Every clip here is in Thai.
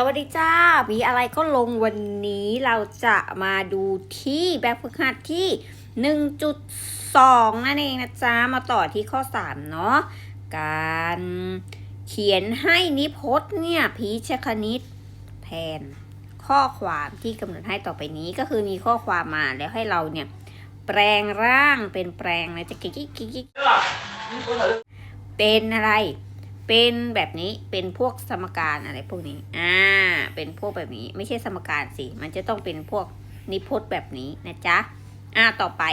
สวัสดีจ้า มีอะไรก็ลงวันนี้เราจะมาดูที่แบบฝึกหัดที่ 1.2 นั่นเองนะจ๊ะมาต่อที่ข้อ 3 เนาะ การเขียนให้นิพจน์เนี่ยพีชคณิตแทนข้อความที่กำหนดให้ต่อไปนี้ก็คือมีข้อความมาแล้วให้เราเนี่ย แปลงร่างเป็นแปลงนะจะกิ๊กกิ๊กกิ๊กกิ๊กเป็นอะไร เป็นแบบนี้เป็นพวกสมการอะไรพวกนี้ อ่า เป็นพวกแบบนี้ ไม่ใช่สมการสิ มันจะต้องเป็นพวกนิพจน์แบบนี้นะจ๊ะ อ่า ต่อไป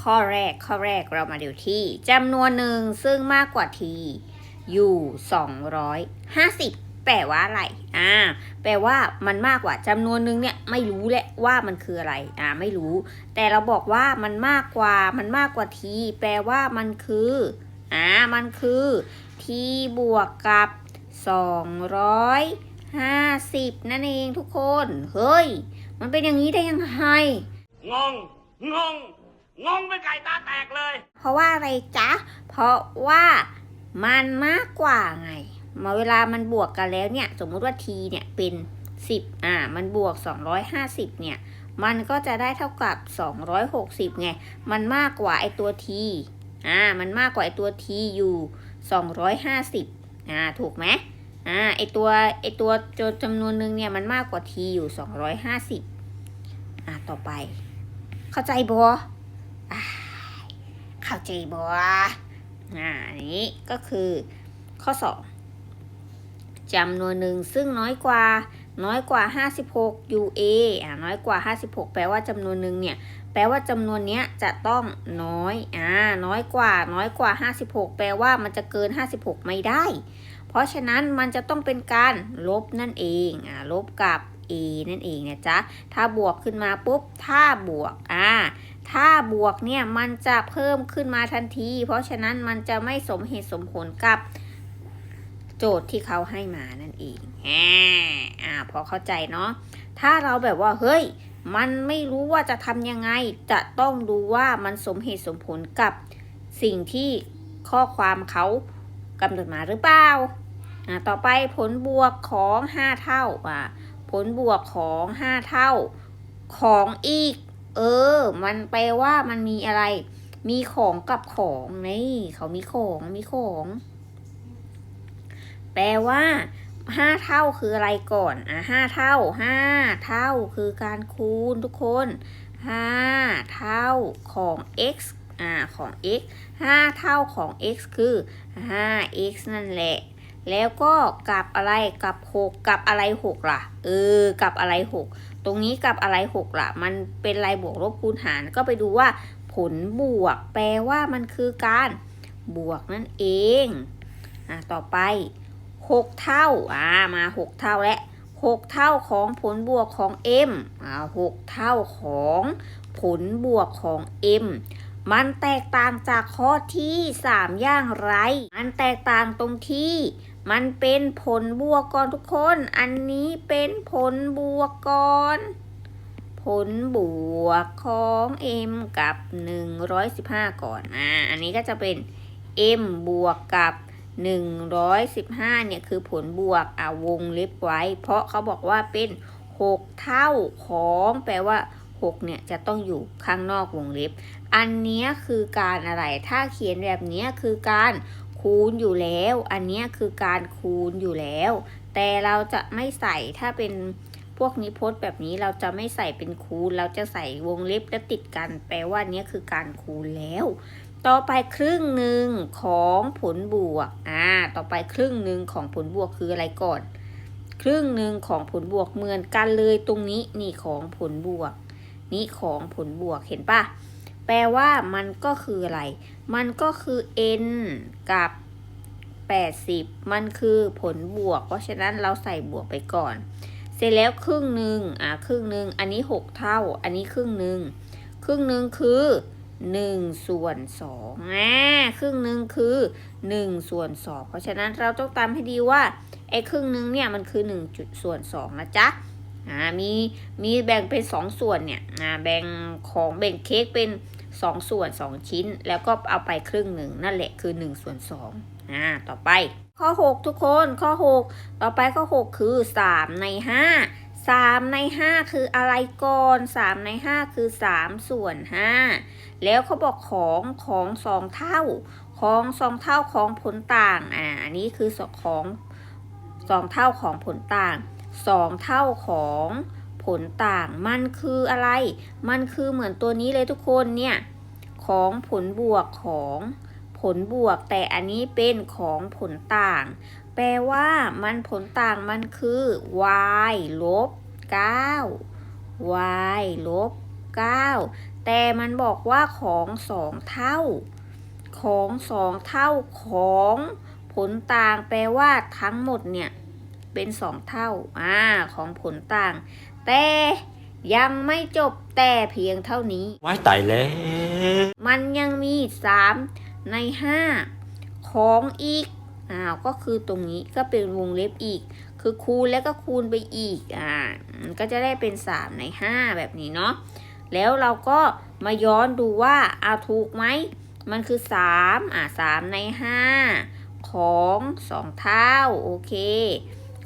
ข้อแรก ข้อแรกเรามาดูที่จำนวนหนึ่งซึ่งมากกว่าทีอยู่ 250 แปลว่าอะไร อ่า แปลว่ามันมากกว่าจำนวนหนึ่งเนี่ยไม่รู้แหละว่ามันคืออะไร อ่า ไม่รู้ แต่เราบอกว่ามันมากกว่า มันมากกว่าที แปลว่ามันคือ อ่ามันคือทีบวกกับ 250 นั่นเองทุกคน เฮ้ย มันเป็นอย่างนี้ได้ยังไง งง งง งงเป็นไก่ตาแตกเลย เพราะว่าอะไรจ๊ะ เพราะว่ามันมากกว่าไงมาเวลามันบวกกันแล้วเนี่ย สมมุติว่า t เนี่ยเป็น 10 อ่า มันบวก 250 เนี่ย มันก็จะได้เท่ากับ 260 ไง มันมากกว่าไอตัว t อ่ามันมากกว่าไอตัว t อยู่250อ่าถูกไหมอ่าไอตัวไอตัวจำนวนหนึ่งเนี่ยมันมากกว่า t อยู่250อ่าต่อไป เข้าใจบอเข้าใจบออ่าอันนี้ก็คือข้อ 2จำนวนหนึ่งซึ่งน้อยกว่าน้อยกว่า 56 UA อ่าน้อยกว่า 56 แปลว่าจำนวนหนึ่งเนี่ย แปลว่าจำนวนนี้จะต้องน้อยอ่าน้อยกว่า น้อยกว่า 56 แปลว่ามันจะเกิน 56 ไม่ได้ เพราะฉะนั้นมันจะต้องเป็นการลบนั่นเองอ่าลบกับ a นั่นเองนะจ๊ะ ถ้าบวกขึ้นมาปุ๊บ ถ้าบวก อ่า ถ้าบวกเนี่ย มันจะเพิ่มขึ้นมาทันที เพราะฉะนั้นมันจะไม่สมเหตุสมผลกับโจทย์ที่เขาให้มานั่นเองแหมอ่าพอเข้าใจเนาะ ถ้าเราแบบว่า เฮ้ย มันไม่รู้ว่าจะทำยังไง จะต้องดูว่ามันสมเหตุสมผลกับสิ่งที่ข้อความเขากำหนดมาหรือเปล่า ต่อไปผลบวกของ 5 เท่าอ่าผลบวกของ 5 เท่าของอีก เออ มันแปลว่ามันมีอะไร มีของกับของนี่เขามีของ มีของ แปลว่า ห้าเท่าคืออะไรก่อนอะห้าเท่าห้าเท่าคือการคูณทุกคนห้าเท่าของ x อ่าของ x ห้าเท่าของ x คือ 5x นั่นแหละแล้วก็กับอะไรกับ6กับอะไร6ล่ะ เออกับอะไร6ตรงนี้กับอะไร6ล่ะ มันเป็นอะไรบวกลบคูณหารก็ไปดูว่า ผลบวกแปลว่ามันคือการบวกนั่นเองอะต่อไป 6เท่าอ่ามา6เท่าและ6เท่าของผลบวกของ m อ่า6เท่าของผลบวกของ m มันแตกต่างจากข้อที่ 3 อย่างไร มันแตกต่างตรงที่ มันเป็นผลบวกก่อนทุกคน อันนี้เป็นผลบวกก่อน ผลบวกของ m กับ 115 ก่อน อ่า อันนี้ก็จะเป็น m บวกกับ 115 เนี่ยคือผลบวกอ่าวงเล็บไว้ เพราะเขาบอกว่าเป็น 6 เท่าของแปลว่า 6 เนี่ยจะต้องอยู่ข้างนอกวงเล็บ อันนี้คือการอะไร ถ้าเขียนแบบนี้คือการคูณอยู่แล้ว อันนี้คือการคูณอยู่แล้ว แต่เราจะไม่ใส่ถ้าเป็นพวกนิพจน์แบบนี้เราจะไม่ใส่เป็นคูณ เราจะใส่วงเล็บแล้วติดกัน แปลว่านี้คือการคูณแล้ว ต่อไปครึ่งหนึ่งของผลบวก อ่า ต่อไปครึ่งหนึ่งของผลบวกคืออะไรก่อน ครึ่งหนึ่งของผลบวกเหมือนกันเลยตรงนี้นี่ของผลบวก นี่ของผลบวกเห็นปะแปลว่ามันก็คืออะไร มันก็คือ n กับ 80 มันคือผลบวก เพราะฉะนั้นเราใส่บวกไปก่อน เสร็จแล้วครึ่งหนึ่งอ่าครึ่งหนึ่งอันนี้ 6 เท่า อันนี้ครึ่งหนึ่งครึ่งหนึ่งคือ 1 ส่วน2อ่าครึ่งหนึ่งคือ 1 ส่วน 2 เพราะฉะนั้นเราต้องตามให้ดีว่าไอ้ครึ่งหนึ่งเนี่ยมันคือ1จุดส่วน2นะจ๊ะอ่ามีมีแบ่งเป็น 2 ส่วนเนี่ยอ่าแบ่งของแบ่งเค้กเป็น 2 ส่วน 2 ชิ้น แล้วก็เอาไปครึ่งหนึ่งนั่นแหละคือ1ส่วน2อ่าต่อไปข้อ 6 ทุกคนข้อ 6 ต่อไปข้อ 6 คือ 3 ใน 5 3ใน5คืออะไรก่อน3ใน5คือ3ส่วน5แล้วเขาบอกของของ2เท่า ของ2เท่าของผลต่างอ่าอันนี้คือของ2เท่าของผลต่าง2เท่าของผลต่าง มันคืออะไร มันคือเหมือนตัวนี้เลยทุกคนเนี่ยของผลบวกของผลบวก แต่อันนี้เป็นของผลต่าง แปลว่ามันผลต่างมันคือ y ลบ 9 y ลบ 9 แต่มันบอกว่าของสองเท่า ของสองเท่าของผลต่างแปลว่าทั้งหมดเนี่ย เป็นสองเท่าอ่าของผลต่าง แต่ยังไม่จบแต่เพียงเท่านี้ไว้ตายแล้ว มันยังมี 3 ใน 5 ของอีก อ้าวก็คือตรงนี้ก็เป็นวงเล็บอีก คือคูณแล้วก็คูณไปอีกอ่ามันก็จะได้เป็น 3 ใน 5 แบบนี้เนาะแล้วเราก็มาย้อนดูว่าเอาถูกไหมมันคือ 3 อ่า3ใน 5 ของ 2 เท่าโอเค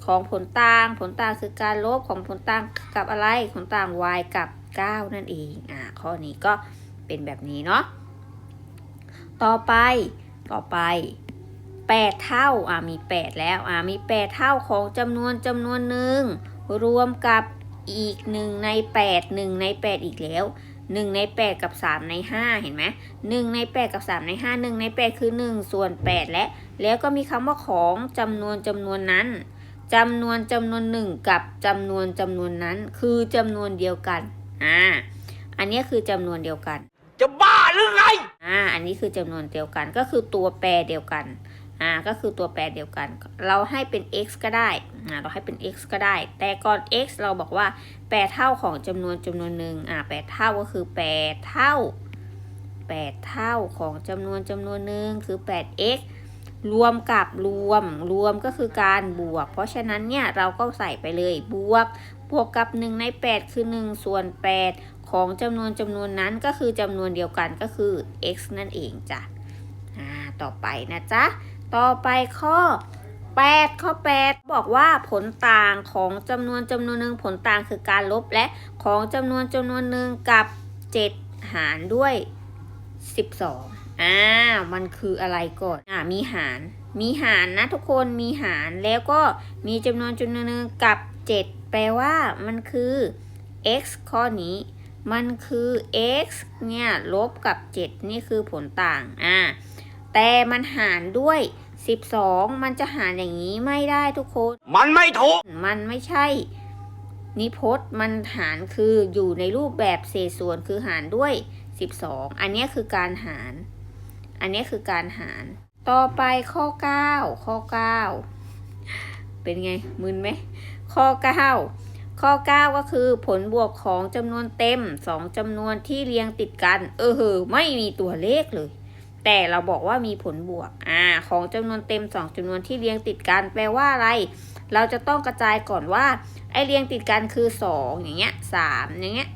ของผลต่างผลต่างคือการลบของผลต่างกับอะไรผลต่าง y กับ 9 นั่นเองอ่าข้อนี้ก็เป็นแบบนี้เนาะต่อไปต่อไป 8 เท่าอ่ามี 8 แล้วอ่ามี 8 เท่าของจำนวนจำนวนหนึ่งรวมกับอีก 1 ใน 8 1 ใน 8 อีกแล้ว 1 ใน 8 กับ 3 ใน 5 เห็นไหม1ใน 8 กับ 3 ใน 5 1 ใน 8 คือ 1 ส่วน 8 และ แล้วก็มีคำว่าของจำนวนจำนวนนั้นจำนวนจำนวนหนึ่งกับจำนวนจำนวนนั้น คือจำนวนเดียวกันอ่าอันนี้คือจำนวนเดียวกัน จะบ้าหรือไงอ่าอันนี้คือจำนวนเดียวกันก็คือตัวแปรเดียวกัน อ่าก็คือตัวแปรเดียวกัน เราให้เป็น x ก็ได้อ่าเราให้เป็น x ก็ได้ แต่ก่อน x เราบอกว่า แปดเท่าของจำนวนจำนวนหนึ่งอ่าแปดเท่าก็คือแปดเท่าแปดเท่าของจำนวนจำนวนหนึ่งคือ 8x รวมกับรวมรวมก็คือการบวก เพราะฉะนั้นเนี่ยเราก็ใส่ไปเลยบวก บวกกับ 1 ใน 8 คือ 1 ส่วน 8 ของจำนวนจำนวนนั้นก็คือจำนวนเดียวกันก็คือ x นั่นเองจ้ะต่อไปนะจ๊ะ ต่อไปข้อ 8 ข้อ 8 บอกว่าผลต่างของจำนวนจำนวนหนึ่งผลต่างคือการลบและของจำนวนจำนวนหนึ่งกับ 7 หารด้วย 12อ่ามันคืออะไรก่อนอ่ามีหาร มีหารนะทุกคนมีหารแล้วก็มีจำนวนจำนวนหนึ่งกับ 7 แปลว่ามันคือ x ข้อนี้มันคือ x เนี่ยลบกับ 7 นี่คือผลต่าง อ่า แต่มันหารด้วย 12 มันจะหารอย่างนี้ไม่ได้ทุกคน มันไม่ถูก มันไม่ใช่ นิพจน์มันหารคืออยู่ในรูปแบบเศษส่วนคือหารด้วย 12 อันนี้คือการหาร อันนี้คือการหาร ต่อไปข้อ 9 ข้อ 9 เป็นไงมึนไหม ข้อ 9ข้อ 9 ก็คือผลบวกของจำนวนเต็ม 2จำนวนที่เรียงติดกัน เออเหอไม่มีตัวเลขเลย แต่เราบอกว่ามีผลบวกอ่าของจำนวนเต็ม 2จำนวนที่เรียงติดกันแปลว่าอะไร เราจะต้องกระจายก่อนว่าไอเรียงติดกันคือ 2 อย่างเงี้ย3อย่างเงี้ย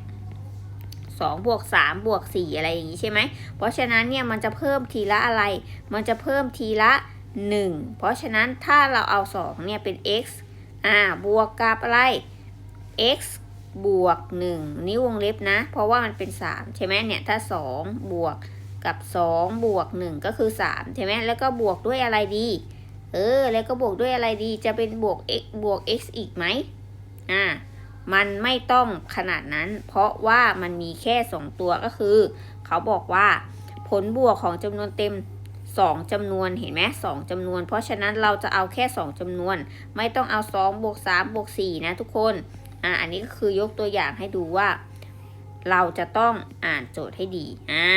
2บวก3บวก4อะไรอย่างงี้ใช่ไหม เพราะฉะนั้นเนี่ยมันจะเพิ่มทีละอะไร มันจะเพิ่มทีละ 1 เพราะฉะนั้นถ้าเราเอา 2 เนี่ยเป็น x อ่าบวกกับอะไร x บวก 1 นิ้ววงเล็บนะ เพราะว่ามันเป็น 3 ใช่ไหมเนี่ย ถ้า 2 บวก กับ2บวก1ก็คือ3ใช่ไหมแล้วก็บวกด้วยอะไรดี เออ แล้วก็บวกด้วยอะไรดี จะเป็นบวก x บวก x อีกไหมอ่า มันไม่ต้องขนาดนั้น เพราะว่ามันมีแค่ 2 ตัวก็คือ เขาบอกว่าผลบวกของจำนวนเต็ม 2จำนวนเห็นไหมสองจำนวน เพราะฉะนั้นเราจะเอาแค่ 2จำนวน ไม่ต้องเอา2บวก3บวก4นะทุกคนอ่าอันนี้ก็คือยกตัวอย่างให้ดูว่า เราจะต้องอ่านโจทย์ให้ดีอ่า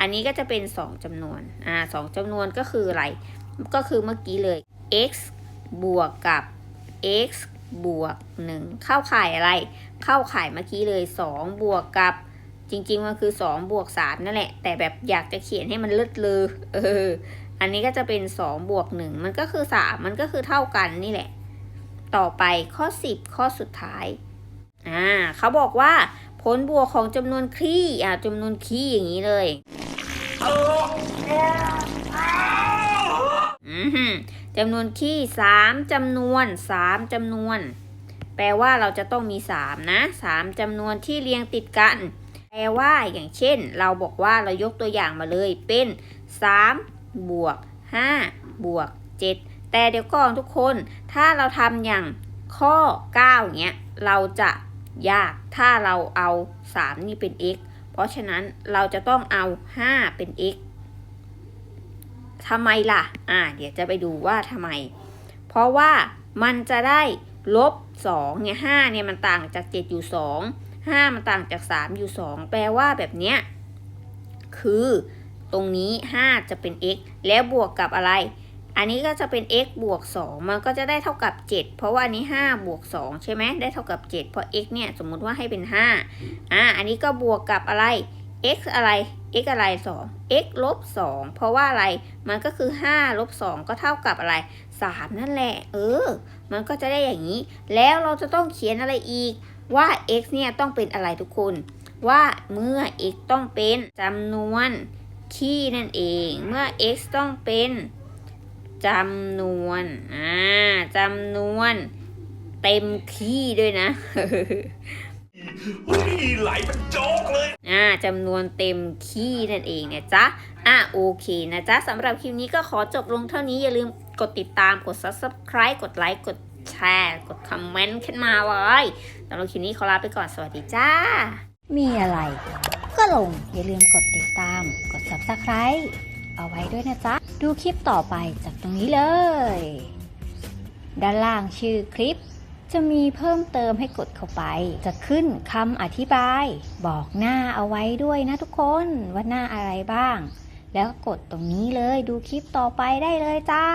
อันนี้ก็จะเป็น 2จำนวน อ่าสองจำนวนก็คืออะไร ก็คือเมื่อกี้เลย x บวกกับ x บวก 1 เข้าข่ายอะไร เข้าข่ายเมื่อกี้เลย 2 บวกกับ จริง ๆ มันคือ 2 บวก 3 นั่นแหละ แต่แบบอยากจะเขียนให้มันเลิศเลอเออ อันนี้ก็จะเป็น 2 บวก 1 มันก็คือ 3 มันก็คือเท่ากันนี่แหละ ต่อไปข้อ 10 ข้อสุดท้าย อ่าเขาบอกว่าผลบวกของจำนวนคลี่อ่าจำนวนคลี่อย่างนี้เลย จำนวนคี่สามจำนวนสามจำนวน แปลว่าเราจะต้องมีสามนะสามจำนวนที่เรียงติดกัน แปลว่าอย่างเช่น เราบอกว่าเรายกตัวอย่างมาเลยเป็น3บวก5บวก7แต่เดี๋ยวก่อนทุกคน ถ้าเราทำอย่างข้อ9เนี้ย เราจะยาก ถ้าเราเอา 3 นี่เป็น x ราะฉะนั้นเราจะต้องเอา 5 เป็น x ทำไมล่ะ อ่า เดี๋ยวจะไปดูว่าทำไม เพราะว่ามันจะได้ลบ2เนี่ย5เนี่ยมันต่างจาก 7 อยู่ 2 5 มันต่างจาก 3 อยู่ 2 แปลว่าแบบเนี้ย คือตรงนี้ 5 จะเป็น x แล้วบวกกับอะไร อันนี้ก็จะเป็น x บวก 2 มันก็จะได้เท่ากับ 7 เพราะว่าอันนี้ 5 บวก 2 ใช่ไหมได้เท่ากับ 7 เพราะ x เนี่ยสมมุติว่าให้เป็น 5 อ่า อันนี้ก็บวกกับอะไร x อะไร x อะไร 2 x ลบ 2 เพราะว่าอะไร มันก็คือ 5 ลบ 2 ก็เท่ากับอะไร 3 นั่นแหละ เออ มันก็จะได้อย่างนี้ แล้วเราจะต้องเขียนอะไรอีก ว่า x เนี่ยต้องเป็นอะไรทุกคน ว่าเมื่อ x ต้องเป็นจำนวนคี่นั่นเอง เมื่อ x ต้องเป็น จำนวนอ่าจำนวน เต็มคี่ด้วยนะอุ้ยไหลเป็นโจ๊กเลยอ่าจำนวนเต็มคี่นั่นเองนะจ๊ะอะโอเคนะจ๊ะสำหรับคลิปนี้ก็ขอจบลงเท่านี้อย่าลืมกดติดตามกด subscribe กดไลค์กดแชร์กดคอมเมนต์ขึ้นมาไว้สำหรับคลิปนี้ขอลาไปก่อนสวัสดีจ้า มีอะไร ก็ลงอย่าลืมกดติดตามกด subscribe เอาไว้ด้วยนะจ๊ะ ดูคลิปต่อไปจากตรงนี้เลย ด้านล่างชื่อคลิป จะมีเพิ่มเติมให้กดเข้าไป จะขึ้นคำอธิบาย บอกหน้าเอาไว้ด้วยนะทุกคนว่าหน้าอะไรบ้าง แล้วกดตรงนี้เลยดูคลิปต่อไปได้เลยจ้า